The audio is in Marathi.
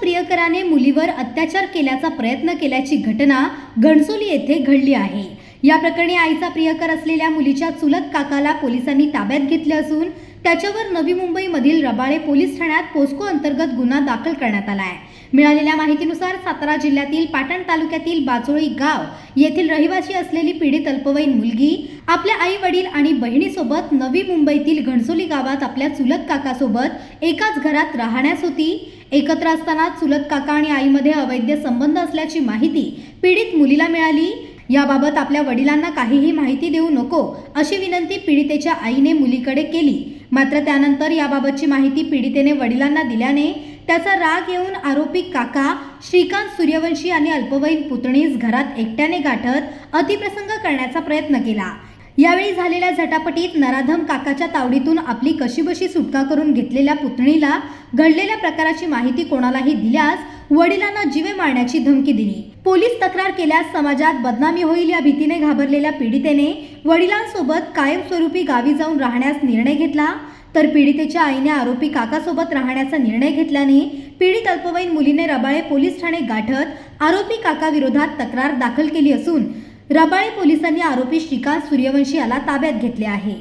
प्रियकराने मुलीवर अत्याचार केल्याचा प्रयत्न केल्याची घटना घणसोली येथे घडली आहे. या प्रकरणी आईचा प्रियकर असलेल्या मुलीच्या चुलत काकाला पोलिसांनी ताब्यात घेतले असून त्याच्यावर नवी मुंबईमधील रबाळे पोलीस ठाण्यात पोस्को अंतर्गत गुन्हा दाखल करण्यात आला आहे मिळालेल्या माहितीनुसार सातारा जिल्ह्यातील पाटण तालुक्यातील बाचोळी गाव येथील रहिवासी असलेली पीडित अल्पवयीन मुलगी आपल्या आई वडील आणि बहिणीसोबत नवी मुंबईतील घणसोली गावात आपल्या चुलत काकासोबत एकाच घरात राहण्यास होती. एकत्र असताना चुलत काका आणि आईमध्ये अवैध संबंध असल्याची माहिती पीडित मुलीला मिळाली. याबाबत आपल्या वडिलांना काहीही माहिती देऊ नको अशी विनंती पीडितेच्या आईने मुलीकडे केली. मात्र त्यानंतर याबाबतची माहिती पीडितेने वडिलांना दिल्याने त्याचा राग येऊन आरोपी काका श्रीकांत सूर्यवंशी आणि अल्पवयीन पुतणीस घरात एकट्याने गाठत अतिप्रसंग करण्याचा प्रयत्न केला. यावेळी झालेल्या झटापटीत नराधम काकाच्या तावडीतून आपली कशीबशी सुटका करून घेतलेल्या पुतणीला घडलेल्या प्रकाराची माहिती कोणालाही दिल्यास वडिलांना जीवे मारण्याची धमकी दिली. पोलीस तक्रार केल्यास समाजात बदनामी होईल या भीतीने घाबरलेल्या पीडितेने वडिलांसोबत कायमस्वरूपी गावी जाऊन राहण्यास निर्णय घेतला. तर पीडितेच्या आईने आरोपी काकासोबत राहण्याचा निर्णय घेतल्याने पीडित अल्पवयीन मुलीने रबाळे पोलीस ठाणे गाठत आरोपी काकाविरोधात तक्रार दाखल केली असून रबाळे पोलिसांनी आरोपी श्रीकांत सूर्यवंशी याला ताब्यात घेतले आहे.